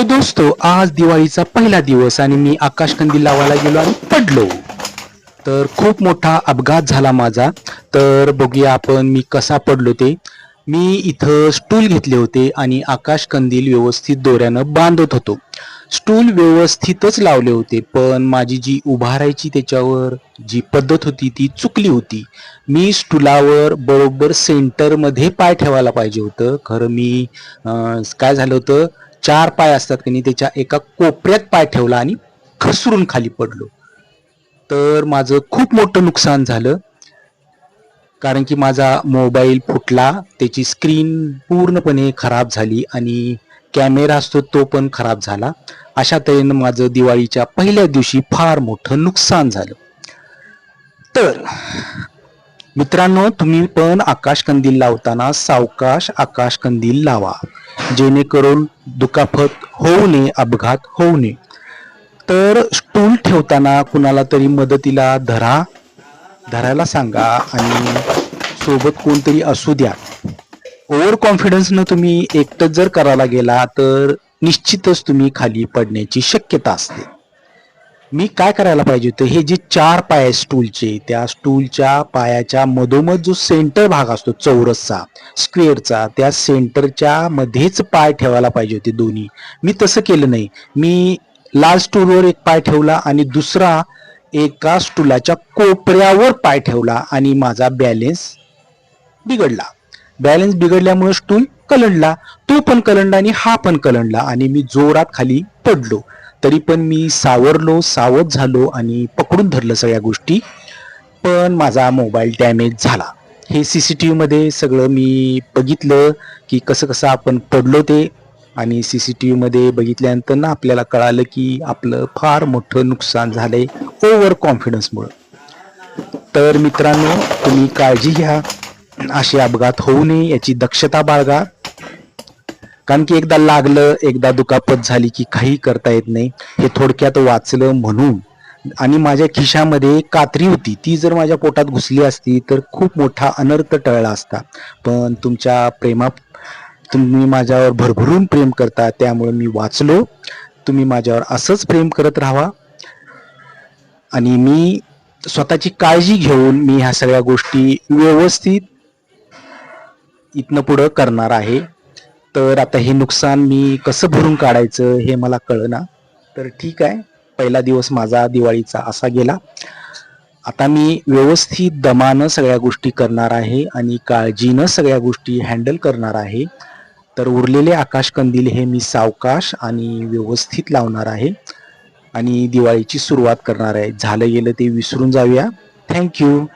तो दोस्तो आज दिवाळीचा पहिला दिवस आणि मी आकाश कंदील लावायला गेलो आणि पडलो. तर खूप मोठा अपघात झाला माझा. तर बघूया आपण मी कसा पडलो ते. मी इथं स्टूल घेतले होते आणि आकाश कंदील व्यवस्थित दोऱ्यानं बांधत होतो. स्टूल व्यवस्थितच लावले होते पण माझी जी उभारायची त्याच्यावर जी पद्धत होती ती चुकली होती. मी स्टूलावर बरोबर सेंटरमध्ये पाय ठेवायला पाहिजे होतं. खरं मी काय झालं होतं चार पाय असतात की नाही त्याच्या एका कोपऱ्यात पाय ठेवला आणि घसरून खाली पडलो. तर माझं खूप मोठं नुकसान झालं. कारण की माझा मोबाईल फुटला त्याची स्क्रीन पूर्णपणे खराब झाली आणि कॅमेरा असतो तो पण खराब झाला. अशा तऱ्हेनं माझं दिवाळीच्या पहिल्या दिवशी फार मोठं नुकसान झालं. तर मित्रांनो तुम्ही पण आकाश कंदील लावताना सावकाश आकाश कंदील लावा. जेणेकरून दुखापत होऊ नये अपघात होऊ नये. तर स्टूल ठेवताना कुणाला तरी मदतीला धरा. धरायला सांगा आणि सोबत कोणतरी असू द्या. ओव्हर कॉन्फिडन्सनं तुम्ही एकटंच जर करायला गेला तर निश्चितच तुम्ही खाली पडण्याची शक्यता असते. मी काय करायला पाहिजे होतं? हे जे चार पाय आहेत स्टूलचे त्या स्टूलच्या पायाच्या मधोमध जो सेंटर भाग असतो चौरसचा स्क्वेअरचा त्या सेंटरच्या मध्येच पाय ठेवायला पाहिजे होते दोन्ही. मी तसं केलं नाही. मी लाल स्टूलवर एक पाय ठेवला आणि दुसरा एका स्टूलाच्या कोपऱ्यावर पाय ठेवला आणि माझा बॅलेन्स बिघडला. बॅलन्स बिघडल्यामुळे स्टूल कलंडला. तो पण कलंडला आणि हा पण कलंडला आणि मी जोरात खाली पडलो. तरी पण मी सावरलो सावध झालो आणि पकडून धरलं सगळ्या गोष्टी. पण माझा मोबाईल डॅमेज झाला. हे सी सी टी व्हीमध्ये सगळं मी बघितलं की कसं कसं आपण पडलो ते. आणि सी सी टी व्हीमध्ये बघितल्यानंतर ना आपल्याला कळालं की आपलं फार मोठं नुकसान झालंय ओव्हर कॉन्फिडन्समुळं तर मित्रांनो तुम्ही काळजी घ्या. असे अपघात होऊ नये याची दक्षता बाळगा. कारण की एकदा लागलं एकदा दुखापत झाली की काही करता येत नाही. हे थोडक्यात वाचलं म्हणून. आणि माझ्या खिशामध्ये कात्री होती. ती जर माझ्या पोटात घुसली असती तर खूप मोठा अनर्थ टळला असता. पण तुमच्या प्रेमा तुम्ही माझ्यावर भरभरून प्रेम करता त्यामुळे मी वाचलो. तुम्ही माझ्यावर असंच प्रेम करत राहा आणि मी स्वतःची काळजी घेऊन मी ह्या सगळ्या गोष्टी व्यवस्थित इथनं पुढं करणार आहे. तर आता हे नुकसान मी कसं भरून काढायचं हे मला कळना. तर ठीक आहे पहिला दिवस माझा दिवाळीचा असा गेला. आता मी व्यवस्थित दमानं सगळ्या गोष्टी करणार आहे आणि काळजीनं सगळ्या गोष्टी हँडल करणार आहे. तर उरलेले आकाशकंदील हे मी सावकाश आणि व्यवस्थित लावणार आहे आणि दिवाळीची सुरुवात करणार आहे. झालं गेलं ते विसरून जाऊया. थँक्यू